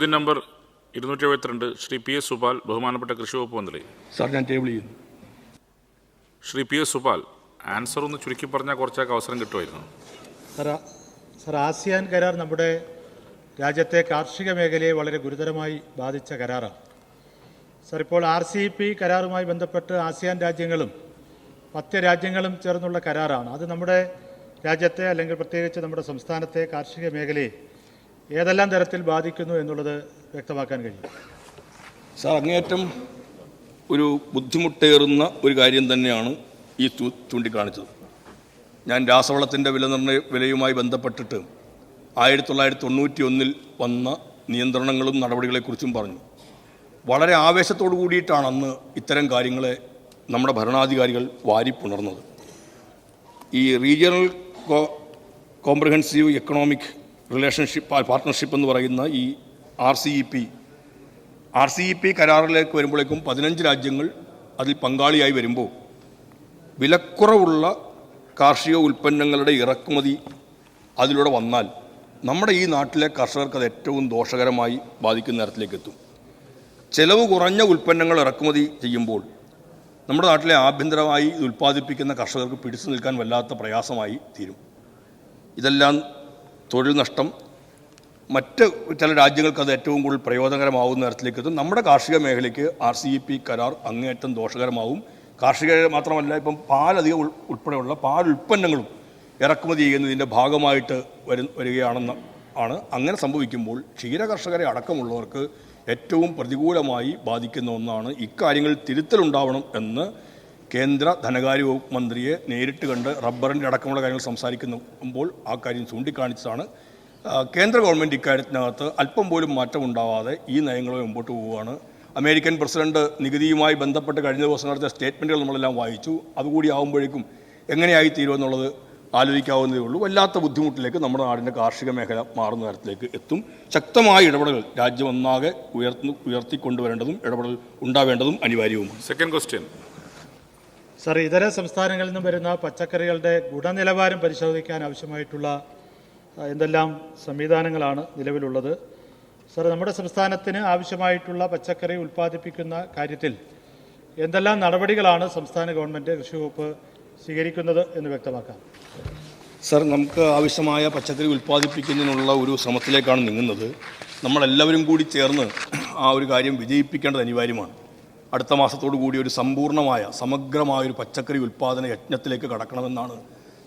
ചോദ്യം നമ്പർ ഇരുന്നൂറ്റി എഴുപത്തിരണ്ട് ശ്രീ പി എസ് സുപാൽ ബഹുമാനപ്പെട്ട കൃഷി വകുപ്പ് മന്ത്രി. സാർ ഞാൻ ടേബിൾ ചെയ്യുന്നു. Shri P S Supal answer ഒന്ന് ചുരുക്കി പറഞ്ഞാൽ കുറച്ചൊക്കെ അവസരം കിട്ടുമായിരുന്നു. സർ സർ ആസിയാൻ കരാർ നമ്മുടെ രാജ്യത്തെ കാർഷിക മേഖലയെ വളരെ ഗുരുതരമായി ബാധിച്ച കരാറാണ്. സർ ഇപ്പോൾ ആർ സി പി കരാറുമായി ബന്ധപ്പെട്ട് ആസിയാൻ രാജ്യങ്ങളും മറ്റ് രാജ്യങ്ങളും ചേർന്നുള്ള കരാറാണ്. അത് നമ്മുടെ രാജ്യത്തെ അല്ലെങ്കിൽ പ്രത്യേകിച്ച് നമ്മുടെ സംസ്ഥാനത്തെ കാർഷിക മേഖലയെ ഏതെല്ലാം തരത്തിൽ ബാധിക്കുന്നു എന്നുള്ളത് വ്യക്തമാക്കാൻ കഴിയും. സാർ അങ്ങേയറ്റം ഒരു ബുദ്ധിമുട്ടേറുന്ന ഒരു കാര്യം തന്നെയാണ് ഈ ചൂണ്ടിക്കാണിച്ചത്. ഞാൻ രാസവളത്തിന്റെ വില നിർണയ വിലയുമായി ബന്ധപ്പെട്ടിട്ട് ആയിരത്തി തൊള്ളായിരത്തി തൊണ്ണൂറ്റി ഒന്നിൽ വന്ന നിയന്ത്രണങ്ങളും നടപടികളെക്കുറിച്ചും പറഞ്ഞു. വളരെ ആവേശത്തോടു കൂടിയിട്ടാണ് അന്ന് ഇത്തരം കാര്യങ്ങളെ നമ്മുടെ ഭരണാധികാരികൾ വാരിപ്പുണർന്നത്. ഈ regional comprehensive economic relationship partnership എന്ന് പറയുന്ന ഈ R C E P R C E P കരാറിലേക്ക് വരുമ്പോഴേക്കും പതിനഞ്ച് രാജ്യങ്ങൾ അതിൽ പങ്കാളിയായി വരുമ്പോൾ വിലക്കുറവുള്ള കാർഷിക ഉൽപ്പന്നങ്ങളുടെ ഇറക്കുമതി അതിലൂടെ വന്നാൽ നമ്മുടെ ഈ നാട്ടിലെ കർഷകർക്ക് അത് ഏറ്റവും ദോഷകരമായി ബാധിക്കുന്ന തരത്തിലേക്ക് എത്തും. ചെലവ് കുറഞ്ഞ ഉൽപ്പന്നങ്ങൾ ഇറക്കുമതി ചെയ്യുമ്പോൾ നമ്മുടെ നാട്ടിലെ ആഭ്യന്തരമായി ഇത് ഉൽപ്പാദിപ്പിക്കുന്ന കർഷകർക്ക് പിടിച്ചു നിൽക്കാൻ വല്ലാത്ത പ്രയാസമായി തീരും. ഇതെല്ലാം തൊഴിൽ നഷ്ടം മറ്റ് ചില രാജ്യങ്ങൾക്ക് അത് ഏറ്റവും കൂടുതൽ പ്രയോജനകരമാവുന്ന തരത്തിലേക്ക് എത്തും. നമ്മുടെ കാർഷിക മേഖലയ്ക്ക് ആർ സി പി കരാർ അങ്ങേയറ്റം ദോഷകരമാവും. കാർഷിക മാത്രമല്ല ഇപ്പം പാലധികം ഉൾ ഉൾപ്പെടെയുള്ള പാൽ ഉൽപ്പന്നങ്ങളും ഇറക്കുമതി ചെയ്യുന്നതിന്റെ ഭാഗമായിട്ട് വരു വരികയാണെന്ന് ആണ്. അങ്ങനെ സംഭവിക്കുമ്പോൾ ക്ഷീര കർഷകരെ അടക്കമുള്ളവർക്ക് ഏറ്റവും പ്രതികൂലമായി ബാധിക്കുന്ന ഒന്നാണ് ഇക്കാര്യങ്ങൾ തിരുത്തലുണ്ടാവണം എന്ന് കേന്ദ്ര ധനകാര്യ വകുപ്പ് മന്ത്രിയെ നേരിട്ട് കണ്ട് റബ്ബറിന്റെ അടക്കമുള്ള കാര്യങ്ങൾ സംസാരിക്കുമ്പോൾ ആ കാര്യം ചൂണ്ടിക്കാണിച്ചതാണ്. കേന്ദ്ര ഗവൺമെന്റ് ഇക്കാര്യത്തിനകത്ത് അല്പം പോലും മാറ്റമുണ്ടാവാതെ ഈ നയങ്ങളെ മുമ്പോട്ട് പോവുകയാണ്. അമേരിക്കൻ പ്രസിഡന്റ് നികുതിയുമായി ബന്ധപ്പെട്ട് കഴിഞ്ഞ ദിവസം നടത്തിയ സ്റ്റേറ്റ്മെന്റുകൾ നമ്മളെല്ലാം വായിച്ചു. അതുകൂടി ആകുമ്പോഴേക്കും എങ്ങനെയായി തീരുമെന്നുള്ളത് ആലോചിക്കാവുന്നതേ ഉള്ളൂ. വല്ലാത്ത ബുദ്ധിമുട്ടിലേക്ക് നമ്മുടെ നാടിന്റെ കാർഷിക മേഖല മാറുന്ന തരത്തിലേക്ക് എത്തും. ശക്തമായ ഇടപെടൽ രാജ്യം ഒന്നാകെ ഉയർന്നു ഉയർത്തിക്കൊണ്ടുവരേണ്ടതും ഇടപെടൽ ഉണ്ടാവേണ്ടതും അനിവാര്യവുമാണ്. സെക്കൻഡ് ക്വസ്റ്റ്യൻ സർ ഇതര സംസ്ഥാനങ്ങളിൽ നിന്നും വരുന്ന പച്ചക്കറികളുടെ ഗുണനിലവാരം പരിശോധിക്കാൻ ആവശ്യമായിട്ടുള്ള എന്തെല്ലാം സംവിധാനങ്ങളാണ് നിലവിലുള്ളത്? സർ നമ്മുടെ സംസ്ഥാനത്തിന് ആവശ്യമായിട്ടുള്ള പച്ചക്കറി ഉൽപ്പാദിപ്പിക്കുന്ന കാര്യത്തിൽ എന്തെല്ലാം നടപടികളാണ് സംസ്ഥാന ഗവൺമെന്റ് കൃഷി വകുപ്പ് സ്വീകരിക്കുന്നത് എന്ന് വ്യക്തമാക്കാം. സർ നമുക്ക് ആവശ്യമായ പച്ചക്കറി ഉൽപ്പാദിപ്പിക്കുന്നതിനുള്ള ഒരു ശ്രമത്തിലേക്കാണ് നീങ്ങുന്നത്. നമ്മളെല്ലാവരും കൂടി ചേർന്ന് ആ ഒരു കാര്യം വിജയിപ്പിക്കേണ്ടത് അനിവാര്യമാണ്. അടുത്ത മാസത്തോടു കൂടി ഒരു സമ്പൂർണമായ സമഗ്രമായ ഒരു പച്ചക്കറി ഉൽപ്പാദന യജ്ഞത്തിലേക്ക് കടക്കണമെന്നാണ്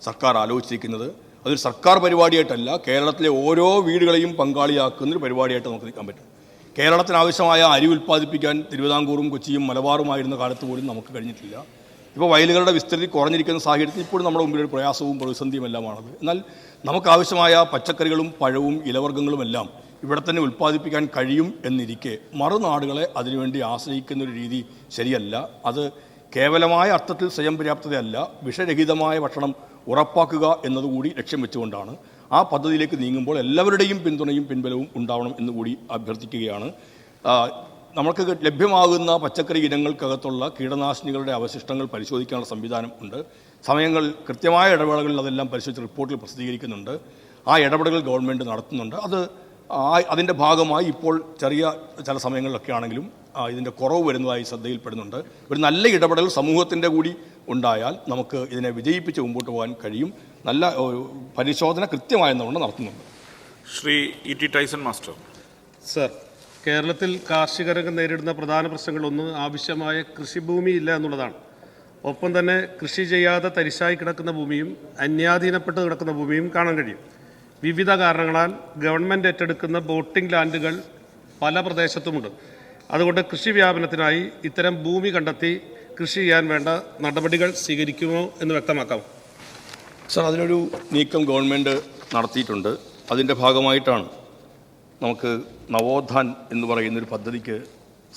സർക്കാർ ആലോചിച്ചിരിക്കുന്നത്. അതൊരു സർക്കാർ പരിപാടിയായിട്ടല്ല കേരളത്തിലെ ഓരോ വീടുകളെയും പങ്കാളിയാക്കുന്ന ഒരു പരിപാടിയായിട്ട് നമുക്ക് നിൽക്കാൻ പറ്റും. കേരളത്തിന് ആവശ്യമായ അരി ഉൽപ്പാദിപ്പിക്കാൻ തിരുവിതാംകൂറും കൊച്ചിയും മലബാറുമായിരുന്ന കാലത്ത് പോലും നമുക്ക് കഴിഞ്ഞിട്ടില്ല. ഇപ്പോൾ വയലുകളുടെ വിസ്തൃതി കുറഞ്ഞിരിക്കുന്ന സാഹചര്യത്തിൽ ഇപ്പോഴും നമ്മുടെ മുമ്പിൽ ഒരു പ്രയാസവും പ്രതിസന്ധിയും എല്ലാമാണത് എന്നാൽ നമുക്കാവശ്യമായ പച്ചക്കറികളും പഴവും ഇലവർഗങ്ങളും എല്ലാം ഇവിടെ തന്നെ ഉൽപ്പാദിപ്പിക്കാൻ കഴിയും എന്നിരിക്കെ. മറുനാടുകളെ അതിനുവേണ്ടി ആശ്രയിക്കുന്ന ഒരു രീതി ശരിയല്ല. അത് കേവലമായ അർത്ഥത്തിൽ സ്വയം പര്യാപ്തതയല്ല. വിഷരഹിതമായ ഭക്ഷണം ഉറപ്പാക്കുക എന്നതുകൂടി ലക്ഷ്യം വെച്ചുകൊണ്ടാണ്. ആ പദ്ധതിയിലേക്ക് നീങ്ങുമ്പോൾ എല്ലാവരുടെയും പിന്തുണയും പിൻബലവും ഉണ്ടാവണം എന്നുകൂടി അഭ്യർത്ഥിക്കുകയാണ്. നമ്മൾക്ക് ലഭ്യമാകുന്ന പച്ചക്കറി ഇനങ്ങൾക്കകത്തുള്ള കീടനാശിനികളുടെ അവശിഷ്ടങ്ങൾ പരിശോധിക്കാനുള്ള സംവിധാനം ഉണ്ട്. സമയങ്ങൾ കൃത്യമായ ഇടവേളകളിൽ അതെല്ലാം പരിശോധിച്ച് റിപ്പോർട്ടിൽ പ്രസിദ്ധീകരിക്കുന്നുണ്ട്. ആ ഇടപെടലുകൾ ഗവൺമെന്റ് നടത്തുന്നുണ്ട്. അത് അതിന്റെ ഭാഗമായി ഇപ്പോൾ ചെറിയ ചില സമയങ്ങളിലൊക്കെ ആണെങ്കിലും ആ, ഇതിന്റെ കുറവ് വരുന്നതായി ശ്രദ്ധയിൽപ്പെടുന്നുണ്ട്. ഒരു നല്ല ഇടപെടൽ സമൂഹത്തിന്റെ കൂടി ഉണ്ടായാൽ നമുക്ക് ഇതിനെ വിജയിപ്പിച്ച് മുമ്പോട്ട് പോകാൻ കഴിയും. നല്ല പരിശോധന പരിശോധന കൃത്യമായെന്നുകൊണ്ട് നടത്തുന്നുണ്ട്. Shri E T Tyson master. Sir കേരളത്തിൽ കാർഷിക രംഗം നേരിടുന്ന പ്രധാന പ്രശ്നങ്ങളൊന്ന് ആവശ്യമായ കൃഷിഭൂമി ഇല്ല എന്നുള്ളതാണ്. ഒപ്പം തന്നെ കൃഷി ചെയ്യാതെ തരിശായി കിടക്കുന്ന ഭൂമിയും അന്യാധീനപ്പെട്ട് കിടക്കുന്ന ഭൂമിയും കാണാൻ കഴിയും. വിവിധ കാരണങ്ങളാൽ ഗവൺമെന്റ് ഏറ്റെടുക്കുന്ന ബോട്ടിംഗ് ലാൻഡുകൾ പല പ്രദേശത്തുമുണ്ട്. അതുകൊണ്ട് കൃഷി വ്യാപനത്തിനായി ഇത്തരം ഭൂമി കണ്ടെത്തി കൃഷി ചെയ്യാൻ വേണ്ട നടപടികൾ സ്വീകരിക്കുമോ എന്ന് വ്യക്തമാക്കാം. സർ അതിനൊരു നീക്കം ഗവൺമെന്റ് നടത്തിയിട്ടുണ്ട്. അതിന്റെ ഭാഗമായിട്ടാണ് നമുക്ക് നവോത്ഥാൻ എന്ന് പറയുന്നൊരു പദ്ധതിക്ക്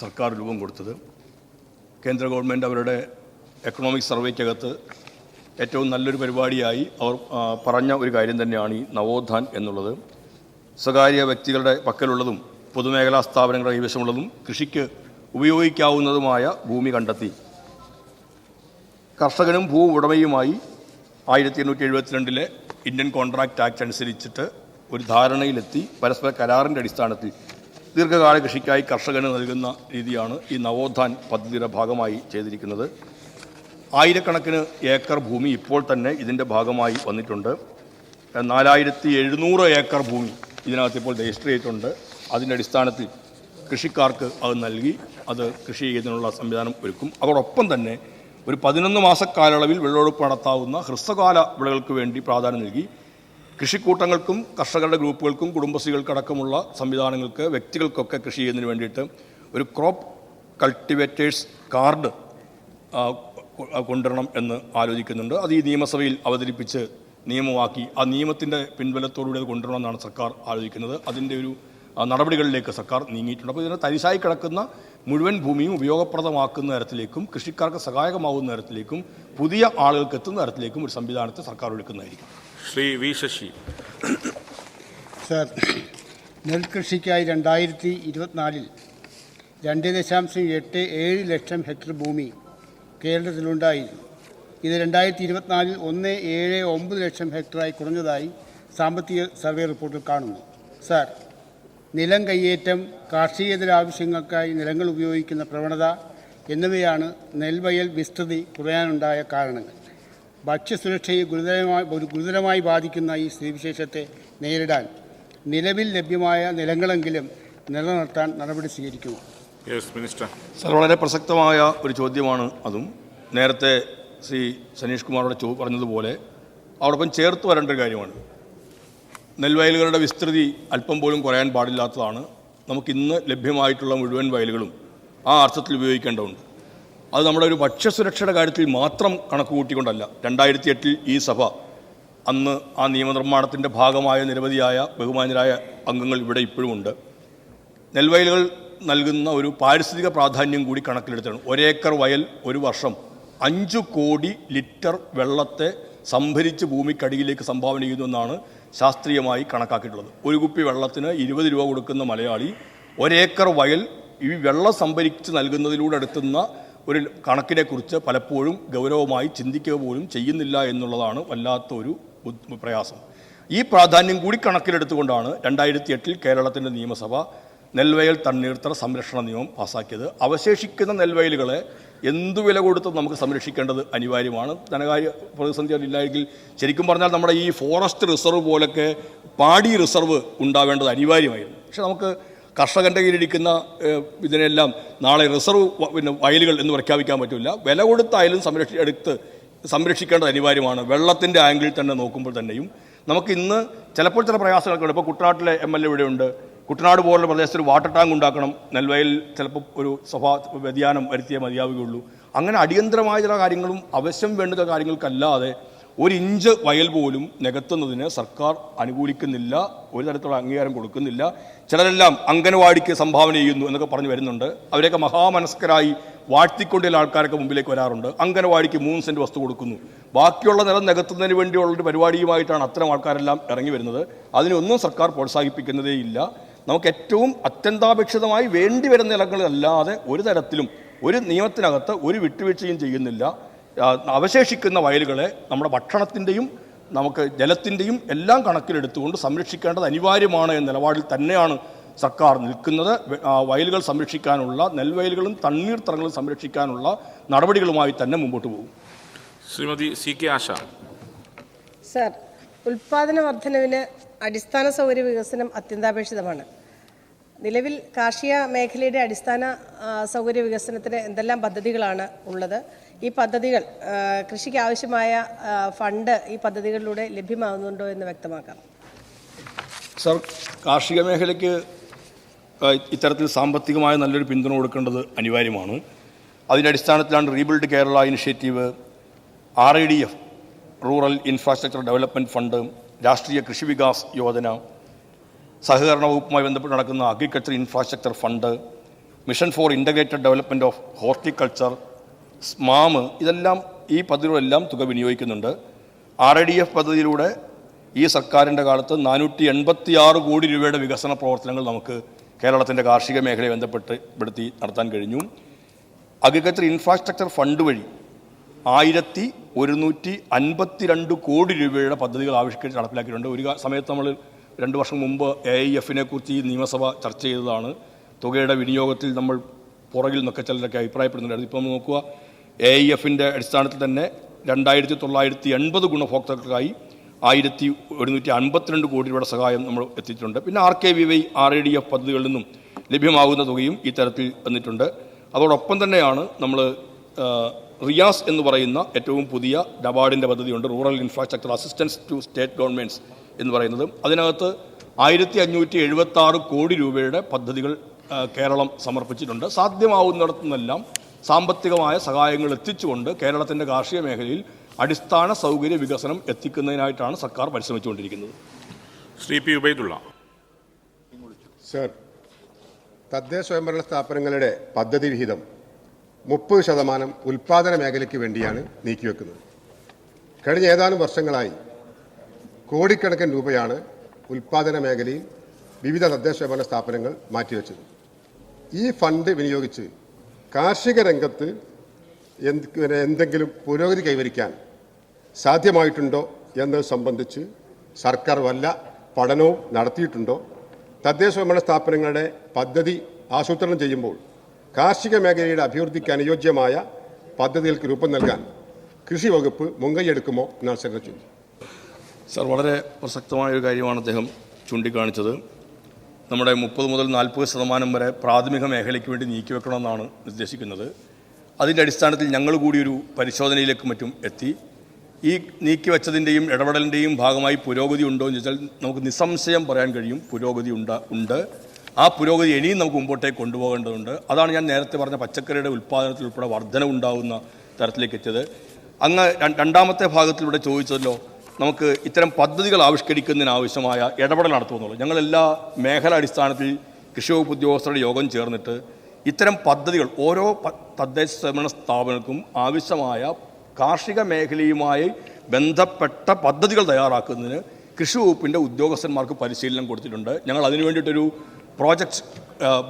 സർക്കാർ രൂപം കൊടുത്തത്. കേന്ദ്ര ഗവൺമെന്റ് അവരുടെ എക്കണോമിക് സർവേക്കകത്ത് ഏറ്റവും നല്ലൊരു പരിപാടിയായി അവർ പറഞ്ഞ ഒരു കാര്യം തന്നെയാണ് ഈ നവോത്ഥാൻ എന്നുള്ളത്. സ്വകാര്യ വ്യക്തികളുടെ പക്കലുള്ളതും പൊതുമേഖലാ സ്ഥാപനങ്ങളുടെ കൈവശമുള്ളതും കൃഷിക്ക് ഉപയോഗിക്കാവുന്നതുമായ ഭൂമി കണ്ടെത്തി. കർഷകനും ഭൂ ഉടമയുമായി ആയിരത്തി എണ്ണൂറ്റി എഴുപത്തിരണ്ടിലെ ഇന്ത്യൻ കോൺട്രാക്ട് ആക്ട് അനുസരിച്ചിട്ട് ഒരു ധാരണയിലെത്തി പരസ്പര കരാറിന്റെ അടിസ്ഥാനത്തിൽ ദീർഘകാല കൃഷിക്കായി കർഷകന് നൽകുന്ന രീതിയാണ് ഈ നവോത്ഥാൻ പദ്ധതിയുടെ ഭാഗമായി ചെയ്തിരിക്കുന്നത്. ആയിരക്കണക്കിന് ഏക്കർ ഭൂമി ഇപ്പോൾ തന്നെ ഇതിന്റെ ഭാഗമായി വന്നിട്ടുണ്ട്. നാലായിരത്തി എഴുന്നൂറ് ഏക്കർ ഭൂമി ഇതിനകത്ത് ഇപ്പോൾ രജിസ്റ്റർ ചെയ്തിട്ടുണ്ട്. അതിന്റെ അടിസ്ഥാനത്തിൽ കൃഷിക്കാർക്ക് അത് നൽകി അത് കൃഷി ചെയ്യുന്നതിനുള്ള സംവിധാനം ഒരുക്കും. അതോടൊപ്പം തന്നെ ഒരു പതിനൊന്ന് മാസക്കാലയളവിൽ വിളവെടുപ്പ് നടത്താവുന്ന ഹ്രസ്വകാല വിളകൾക്ക് വേണ്ടി പ്രാധാന്യം നൽകി. കൃഷിക്കൂട്ടങ്ങൾക്കും കർഷകരുടെ ഗ്രൂപ്പുകൾക്കും കുടുംബശ്രീകൾക്കടക്കമുള്ള സംവിധാനങ്ങൾക്ക് വ്യക്തികൾക്കൊക്കെ കൃഷി ചെയ്യുന്നതിന് വേണ്ടിയിട്ട് ഒരു ക്രോപ്പ് കൾട്ടിവേറ്റേഴ്സ് കാർഡ് കൊണ്ടുവരണം എന്ന് ആലോചിക്കുന്നുണ്ട്. അത് ഈ നിയമസഭയിൽ അവതരിപ്പിച്ച് നിയമമാക്കി ആ നിയമത്തിന്റെ പിൻബലത്തോടുകൂടി അത് കൊണ്ടുവരണമെന്നാണ് സർക്കാർ ആലോചിക്കുന്നത്. അതിന്റെ ഒരു നടപടികളിലേക്ക് സർക്കാർ നീങ്ങിയിട്ടുണ്ട്. അപ്പോൾ ഇതിനെ തരിശായി കിടക്കുന്ന മുഴുവൻ ഭൂമിയും ഉപയോഗപ്രദമാക്കുന്ന തരത്തിലേക്കും കൃഷിക്കാർക്ക് സഹായകമാകുന്ന തരത്തിലേക്കും പുതിയ ആളുകൾക്ക് എത്തുന്ന തരത്തിലേക്കും ഒരു സംവിധാനത്തെ സർക്കാർ ഒരുക്കുന്നതായിരിക്കും. ശ്രീ വി ശശി. സർ നെൽകൃഷിക്കായി രണ്ടായിരത്തി ഇരുപത്തിനാലിൽ രണ്ട് ദശാംശം എട്ട് ഏഴ് ലക്ഷം ഹെക്ടർ ഭൂമി കേരളത്തിലുണ്ടായിരുന്നു ഇത് രണ്ടായിരത്തി ഇരുപത്തിനാലിൽ ഒന്ന് ഏഴ് ഒമ്പത് ലക്ഷം ഹെക്ടറായി കുറഞ്ഞതായി സാമ്പത്തിക സർവേ റിപ്പോർട്ടിൽ കാണുന്നു. സാർ നിലം കയ്യേറ്റം കാർഷികേതര ആവശ്യങ്ങൾക്കായി നിലങ്ങൾ ഉപയോഗിക്കുന്ന പ്രവണത എന്നിവയാണ് നെൽവയൽ വിസ്തൃതി കുറയാനുണ്ടായ കാരണങ്ങൾ. ഭക്ഷ്യസുരക്ഷയെ ഗുരുതരമായി ഒരു ഗുരുതരമായി ബാധിക്കുന്ന ഈ സ്ഥിതിവിശേഷത്തെ നേരിടാൻ നിലവിൽ ലഭ്യമായ നിലങ്ങളെങ്കിലും നിലനിർത്താൻ നടപടി സ്വീകരിക്കുമോ? മിനിസ്റ്റർ സർ വളരെ പ്രസക്തമായ ഒരു ചോദ്യമാണ് അതും. നേരത്തെ ശ്രീ സനീഷ് കുമാറോട് ചോ പറഞ്ഞതുപോലെ അതോടൊപ്പം ചേർത്ത് വരേണ്ട ഒരു കാര്യമാണ്. നെൽവയലുകളുടെ വിസ്തൃതി അല്പം പോലും കുറയാൻ പാടില്ലാത്തതാണ്. നമുക്കിന്ന് ലഭ്യമായിട്ടുള്ള മുഴുവൻ വയലുകളും ആ അർത്ഥത്തിൽ ഉപയോഗിക്കേണ്ടതുണ്ട്. അത് നമ്മുടെ ഒരു ഭക്ഷ്യസുരക്ഷയുടെ കാര്യത്തിൽ മാത്രം കണക്ക് കൂട്ടിക്കൊണ്ടല്ല രണ്ടായിരത്തി എട്ടിൽ ഈ സഭ അന്ന് ആ നിയമനിർമ്മാണത്തിന്റെ ഭാഗമായ നിരവധിയായ ബഹുമാനരായ അംഗങ്ങൾ ഇവിടെ ഇപ്പോഴുമുണ്ട്. നെൽവയലുകൾ നൽകുന്ന ഒരു പാരിസ്ഥിതിക പ്രാധാന്യം കൂടി കണക്കിലെടുത്താണ് ഒരേക്കർ വയൽ ഒരു വർഷം അഞ്ച് കോടി ലിറ്റർ വെള്ളത്തെ സംഭരിച്ച് ഭൂമിക്കടിയിലേക്ക് സംഭാവന ചെയ്യുന്നു എന്നാണ് ശാസ്ത്രീയമായി കണക്കാക്കിയിട്ടുള്ളത്. ഒരു കുപ്പി വെള്ളത്തിന് ഇരുപത് രൂപ കൊടുക്കുന്ന മലയാളി ഒരേക്കർ വയൽ ഈ വെള്ളം സംഭരിച്ച് നൽകുന്നതിലൂടെ എടുത്തുന്ന ഒരു കണക്കിനെക്കുറിച്ച് പലപ്പോഴും ഗൗരവമായി ചിന്തിക്കുക പോലും ചെയ്യുന്നില്ല എന്നുള്ളതാണ് വല്ലാത്തൊരു പ്രയാസം. ഈ പ്രാധാന്യം കൂടി കണക്കിലെടുത്തുകൊണ്ടാണ് രണ്ടായിരത്തി എട്ടിൽ കേരളത്തിന്റെ നിയമസഭ നെൽവയൽ തണ്ണീർത്തട സംരക്ഷണ നിയമം പാസാക്കിയത്. അവശേഷിക്കുന്ന നെൽവയലുകളെ എന്തു വില കൊടുത്തും നമുക്ക് സംരക്ഷിക്കേണ്ടത് അനിവാര്യമാണ്. ധനകാര്യ പ്രതിസന്ധി ഇല്ലായെങ്കിൽ ശരിക്കും പറഞ്ഞാൽ നമ്മുടെ ഈ ഫോറസ്റ്റ് റിസർവ് പോലൊക്കെ പാടി റിസർവ് ഉണ്ടാവേണ്ടത് അനിവാര്യമായിരുന്നു. പക്ഷെ നമുക്ക് കർഷകന്റെ കീഴിലിരിക്കുന്ന ഇതിനെല്ലാം നാളെ റിസർവ് പിന്നെ വയലുകൾ എന്ന് പ്രഖ്യാപിക്കാൻ പറ്റില്ല. വില കൊടുത്തായാലും സംരക്ഷി എടുത്ത് സംരക്ഷിക്കേണ്ടത് അനിവാര്യമാണ്. വെള്ളത്തിന്റെ ആംഗിളിൽ തന്നെ നോക്കുമ്പോൾ തന്നെയും. നമുക്ക് ഇന്ന് ചിലപ്പോൾ ചില പ്രയാസങ്ങളൊക്കെ ഉണ്ട്. ഇപ്പോൾ കുട്ടനാട്ടിലെ എം എൽ എ ഇവിടെയുണ്ട് കുട്ടനാട് പോലുള്ള പ്രദേശത്ത് വാട്ടർ ടാങ്ക് ഉണ്ടാക്കണം. നെൽവയൽ ചിലപ്പോൾ ഒരു സ്വഭാ വ്യതിയാനം വരുത്തിയേ മതിയാവുകയുള്ളൂ. അങ്ങനെ അടിയന്തരമായ ചില കാര്യങ്ങളും അവശ്യം വേണ്ട കാര്യങ്ങൾക്കല്ലാതെ ഒരു ഇഞ്ച് വയൽ പോലും നികത്തുന്നതിന് സർക്കാർ അനുകൂലിക്കുന്നില്ല ഒരു തരത്തിലുള്ള അംഗീകാരം കൊടുക്കുന്നില്ല. ചിലരെല്ലാം അംഗനവാടിക്ക് സംഭാവന ചെയ്യുന്നു എന്നൊക്കെ പറഞ്ഞു വരുന്നുണ്ട്. അവരെയൊക്കെ മഹാമനസ്കരായി വാഴ്ത്തിക്കൊണ്ടുള്ള ആൾക്കാരൊക്കെ മുമ്പിലേക്ക് വരാറുണ്ട്. അംഗനവാടിക്ക് മൂന്ന് സെന്റ് വസ്തു കൊടുക്കുന്നു. ബാക്കിയുള്ള നിലം നികത്തുന്നതിന് വേണ്ടിയുള്ള ഒരു പരിപാടിയുമായിട്ടാണ് അത്തരം ആൾക്കാരെല്ലാം ഇറങ്ങി വരുന്നത്. അതിനൊന്നും സർക്കാർ പ്രോത്സാഹിപ്പിക്കുന്നതേയില്ല. നമുക്ക് ഏറ്റവും അത്യന്താപേക്ഷിതമായി വേണ്ടി വരുന്ന ഇടങ്ങളിലല്ലാതെ ഒരു തരത്തിലും ഒരു നിയമത്തിനകത്ത് ഒരു വിട്ടുവീഴ്ചയും ചെയ്യുന്നില്ല. അവശേഷിക്കുന്ന വയലുകളെ നമ്മുടെ ഭക്ഷണത്തിന്റെയും നമുക്ക് ജലത്തിന്റെയും എല്ലാം കണക്കിലെടുത്തുകൊണ്ട് സംരക്ഷിക്കേണ്ടത് അനിവാര്യമാണ് എന്ന നിലപാടിൽ തന്നെയാണ് സർക്കാർ നിൽക്കുന്നത്. വയലുകൾ സംരക്ഷിക്കാനുള്ള നെൽവയലുകളും തണ്ണീർത്തടങ്ങളും സംരക്ഷിക്കാനുള്ള നടപടികളുമായി തന്നെ മുമ്പോട്ട് പോകും. Shrimati C K Asha. Sir ഉൽപാദന വർധനവിന് അടിസ്ഥാന സൗകര്യ വികസനം അത്യന്താപേക്ഷിതമാണ്. നിലവിൽ കാർഷിക മേഖലയുടെ അടിസ്ഥാന സൗകര്യ വികസനത്തിന് എന്തെല്ലാം പദ്ധതികളാണ് ഉള്ളത്? ഈ പദ്ധതികൾ കൃഷിക്ക് ആവശ്യമായ ഫണ്ട് ഈ പദ്ധതികളിലൂടെ ലഭ്യമാകുന്നുണ്ടോ എന്ന് വ്യക്തമാക്കാം. സർ കാർഷിക മേഖലയ്ക്ക് ഇത്തരത്തിൽ സാമ്പത്തികമായ നല്ലൊരു പിന്തുണ കൊടുക്കേണ്ടത് അനിവാര്യമാണ്. അതിന്റെ അടിസ്ഥാനത്തിലാണ് rebuild Kerala initiative R I D F rural infrastructure development fund Rashtriya Krishi Vikas Yojana സഹകരണ വകുപ്പുമായി ബന്ധപ്പെട്ട് നടക്കുന്ന agriculture infrastructure fund mission for integrated development of horticulture SMAM ഇതെല്ലാം ഈ പദ്ധതികളെല്ലാം തുക വിനിയോഗിക്കുന്നുണ്ട്. ആർ ഐ ഡി എഫ് പദ്ധതിയിലൂടെ ഈ സർക്കാരിന്റെ കാലത്ത് നാനൂറ്റി എൺപത്തി ആറ് കോടി രൂപയുടെ വികസന പ്രവർത്തനങ്ങൾ നമുക്ക് കേരളത്തിന്റെ കാർഷിക മേഖലയെ ബന്ധപ്പെട്ട് പെടുത്തി നടത്താൻ കഴിഞ്ഞു. അഗ്രികൾച്ചർ ഇൻഫ്രാസ്ട്രക്ചർ ഫണ്ട് വഴി ആയിരത്തി ഒരുന്നൂറ്റി അൻപത്തിരണ്ട് കോടി രൂപയുടെ പദ്ധതികൾ ആവിഷ്കരിച്ച് നടപ്പിലാക്കിയിട്ടുണ്ട്. ഒരു സമയത്ത് നമ്മൾ രണ്ട് വർഷം മുമ്പ് എ ഐ എഫിനെ കുറിച്ച് ഈ നിയമസഭ ചർച്ച ചെയ്തതാണ്. തുകയുടെ വിനിയോഗത്തിൽ നമ്മൾ പുറകിൽ നിന്നൊക്കെ ചിലരൊക്കെ അഭിപ്രായപ്പെടുന്നുണ്ടായിരുന്നു ഇപ്പോൾ നോക്കുക. എ ഐ എഫിന്റെ അടിസ്ഥാനത്തിൽ തന്നെ രണ്ടായിരത്തി തൊള്ളായിരത്തി എൺപത് ഗുണഭോക്താക്കൾക്കായി ആയിരത്തി ഒരുന്നൂറ്റി അൻപത്തിരണ്ട് കോടി രൂപയുടെ സഹായം നമ്മൾ എത്തിയിട്ടുണ്ട്. പിന്നെ R K V Y R A D F പദ്ധതികളിൽ നിന്നും ലഭ്യമാകുന്ന തുകയും ഈ തരത്തിൽ വന്നിട്ടുണ്ട്. അതോടൊപ്പം തന്നെയാണ് നമ്മൾ റിയാസ് എന്ന് പറയുന്ന ഏറ്റവും പുതിയ നബാർഡിന്റെ പദ്ധതിയുണ്ട്. Rural infrastructure assistance to state governments എന്ന് പറയുന്നത്. അതിനകത്ത് ആയിരത്തി അഞ്ഞൂറ്റി എഴുപത്തി ആറ് കോടി രൂപയുടെ പദ്ധതികൾ കേരളം സമർപ്പിച്ചിട്ടുണ്ട്. സാധ്യമാവുന്നിടത്തുനിന്നെല്ലാം സാമ്പത്തികമായ സഹായങ്ങൾ എത്തിച്ചുകൊണ്ട് കേരളത്തിന്റെ കാർഷിക മേഖലയിൽ അടിസ്ഥാന സൗകര്യ വികസനം എത്തിക്കുന്നതിനായിട്ടാണ് സർക്കാർ പരിശ്രമിച്ചുകൊണ്ടിരിക്കുന്നത്. ശ്രീ പി ഉബൈദുള്ള. സർ തദ്ദേശ സ്വയംഭരണ സ്ഥാപനങ്ങളുടെ പദ്ധതി വിഹിതം മുപ്പത് ശതമാനം ഉൽപാദന മേഖലയ്ക്ക് വേണ്ടിയാണ് നീക്കിവെക്കുന്നത്. കഴിഞ്ഞ ഏതാനും വർഷങ്ങളായി കോടിക്കണക്കിന് രൂപയാണ് ഉൽപാദന മേഖലയിൽ വിവിധ തദ്ദേശ ഭരണ സ്ഥാപനങ്ങൾ മാറ്റിവെച്ചത്. ഈ ഫണ്ട് വിനിയോഗിച്ച് കാർഷിക രംഗത്ത് എന്തെങ്കിലും പുരോഗതി കൈവരിക്കാൻ സാധ്യമായിട്ടുണ്ടോ എന്നത് സംബന്ധിച്ച് സർക്കാർ വല്ല പഠനവും നടത്തിയിട്ടുണ്ടോ? തദ്ദേശ ഭരണ സ്ഥാപനങ്ങളുടെ പദ്ധതി ആസൂത്രണം ചെയ്യുമ്പോൾ കാർഷിക മേഖലയുടെ അഭിവൃദ്ധിക്ക് അനുയോജ്യമായ പദ്ധതികൾക്ക് രൂപം നൽകാൻ കൃഷി വകുപ്പ് മുൻകൈയെടുക്കുമോ സെക്രട്ടറി ചോദിച്ചത്. സർ വളരെ പ്രസക്തമായ ഒരു കാര്യമാണ് അദ്ദേഹം ചൂണ്ടിക്കാണിച്ചത്. നമ്മുടെ മുപ്പത് മുതൽ നാൽപ്പത് ശതമാനം വരെ പ്രാഥമിക മേഖലയ്ക്ക് വേണ്ടി നീക്കിവെക്കണമെന്നാണ് നിർദ്ദേശിക്കുന്നത്. അതിന്റെ അടിസ്ഥാനത്തിൽ ഞങ്ങൾ കൂടി ഒരു പരിശോധനയിലേക്കും മറ്റും എത്തി. ഈ നീക്കിവെച്ചതിന്റെയും ഇടപെടലിന്റെയും ഭാഗമായി പുരോഗതി ഉണ്ടോ എന്ന് ചോദിച്ചാൽ നമുക്ക് നിസ്സംശയം പറയാൻ കഴിയും പുരോഗതി ഉണ്ട് ഉണ്ട്. ആ പുരോഗതി ഇനിയും നമുക്ക് മുമ്പോട്ടേക്ക് കൊണ്ടുപോകേണ്ടതുണ്ട്. അതാണ് ഞാൻ നേരത്തെ പറഞ്ഞ പച്ചക്കറിയുടെ ഉൽപ്പാദനത്തിൽ ഉൾപ്പെടെ വർധന ഉണ്ടാകുന്ന തരത്തിലേക്ക് എത്തിയത്. അങ്ങ് രണ്ടാമത്തെ ഭാഗത്തിലൂടെ ചോദിച്ചല്ലോ നമുക്ക് ഇത്തരം പദ്ധതികൾ ആവിഷ്കരിക്കുന്നതിനാവശ്യമായ ഇടപെടൽ നടത്തുമെന്നുള്ളൂ. ഞങ്ങളെല്ലാ മേഖല അടിസ്ഥാനത്തിൽ കൃഷി വകുപ്പ് ഉദ്യോഗസ്ഥരുടെ യോഗം ചേർന്നിട്ട് ഇത്തരം പദ്ധതികൾ ഓരോ തദ്ദേശ സ്വയംഭരണ സ്ഥാപനങ്ങൾക്കും ആവശ്യമായ കാർഷിക മേഖലയുമായി ബന്ധപ്പെട്ട പദ്ധതികൾ തയ്യാറാക്കുന്നതിന് കൃഷി വകുപ്പിന്റെ ഉദ്യോഗസ്ഥന്മാർക്ക് പരിശീലനം കൊടുത്തിട്ടുണ്ട്. ഞങ്ങൾ അതിനു വേണ്ടിയിട്ടൊരു പ്രോജക്റ്റ്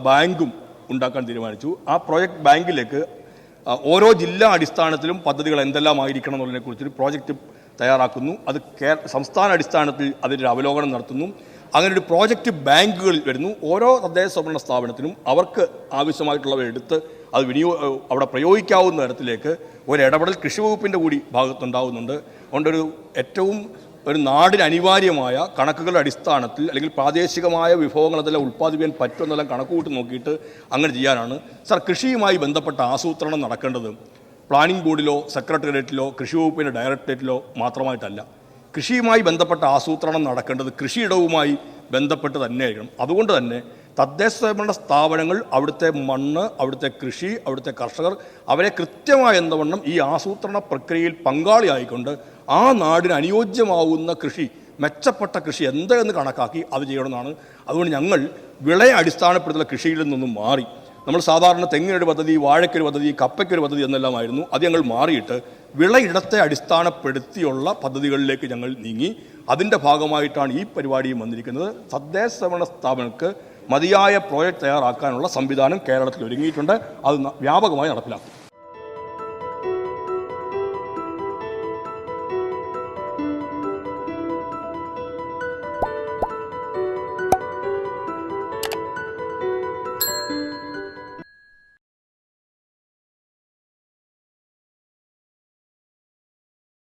ബാങ്കും ഉണ്ടാക്കാൻ തീരുമാനിച്ചു. ആ പ്രോജക്റ്റ് ബാങ്കിലേക്ക് ഓരോ ജില്ലാ അടിസ്ഥാനത്തിലും പദ്ധതികൾ എന്തെല്ലാം ആയിരിക്കണം എന്നുള്ളതിനെ കുറിച്ചൊരു പ്രോജക്റ്റ് തയ്യാറാക്കുന്നു. അത് കേ സംസ്ഥാന അടിസ്ഥാനത്തിൽ അതിന്റെ അവലോകനം നടത്തുന്നു. അങ്ങനെ ഒരു പ്രോജക്റ്റ് ബാങ്കുകളിൽ വരുന്നു. ഓരോ തദ്ദേശ സ്വയംഭരണ സ്ഥാപനത്തിനും അവർക്ക് ആവശ്യമായിട്ടുള്ളവ എടുത്ത് അത് വിനിയോ അവിടെ പ്രയോഗിക്കാവുന്ന തരത്തിലേക്ക് ഒരു ഇടപെടൽ കൃഷി വകുപ്പിന്റെ കൂടി ഭാഗത്തുണ്ടാവുന്നുണ്ട്. അതുകൊണ്ടൊരു ഏറ്റവും ഒരു നാടിന് അനിവാര്യമായ കണക്കുകളുടെ അടിസ്ഥാനത്തിൽ അല്ലെങ്കിൽ പ്രാദേശികമായ വിഭവങ്ങൾ അതെല്ലാം ഉൽപ്പാദിപ്പിക്കാൻ പറ്റുമെന്നെല്ലാം കണക്ക് കൂട്ടി നോക്കിയിട്ട് അങ്ങനെ ചെയ്യാനാണ്. സർ കൃഷിയുമായി ബന്ധപ്പെട്ട ആസൂത്രണം നടക്കേണ്ടത് പ്ലാനിംഗ് ബോർഡിലോ സെക്രട്ടേറിയറ്റിലോ കൃഷി വകുപ്പിന്റെ ഡയറക്ടറേറ്റിലോ മാത്രമായിട്ടല്ല. കൃഷിയുമായി ബന്ധപ്പെട്ട ആസൂത്രണം നടക്കേണ്ടത് കൃഷിയിടവുമായി ബന്ധപ്പെട്ട് തന്നെ ആയിരിക്കണം അതുകൊണ്ട് തന്നെ തദ്ദേശ സ്വയംഭരണ സ്ഥാപനങ്ങൾ അവിടുത്തെ മണ്ണ് അവിടുത്തെ കൃഷി അവിടുത്തെ കർഷകർ അവരെ കൃത്യമായ എന്തവണ്ണം ഈ ആസൂത്രണ പ്രക്രിയയിൽ പങ്കാളിയായിക്കൊണ്ട് ആ നാടിന് അനുയോജ്യമാവുന്ന കൃഷി മെച്ചപ്പെട്ട കൃഷി എന്തെന്ന് കണക്കാക്കി അത് ചെയ്യണമെന്നാണ്. അതുകൊണ്ട് ഞങ്ങൾ വിളയെ അടിസ്ഥാനപ്പെടുത്തുന്ന കൃഷിയിൽ നിന്നും മാറി. നമ്മൾ സാധാരണ തെങ്ങിനൊരു പദ്ധതി വാഴയ്ക്കൊരു പദ്ധതി കപ്പയ്ക്കൊരു പദ്ധതി എന്നെല്ലാമായിരുന്നു. അത് ഞങ്ങൾ മാറിയിട്ട് വിളയിടത്തെ അടിസ്ഥാനപ്പെടുത്തിയുള്ള പദ്ധതികളിലേക്ക് ഞങ്ങൾ നീങ്ങി. അതിന്റെ ഭാഗമായിട്ടാണ് ഈ പരിപാടിയും വന്നിരിക്കുന്നത്. തദ്ദേശ സേവന സ്ഥാപനങ്ങൾക്ക് മതിയായ പ്രോജക്റ്റ് തയ്യാറാക്കാനുള്ള സംവിധാനം കേരളത്തിൽ ഒരുങ്ങിയിട്ടുണ്ട്. അത് വ്യാപകമായി നടപ്പിലാക്കും.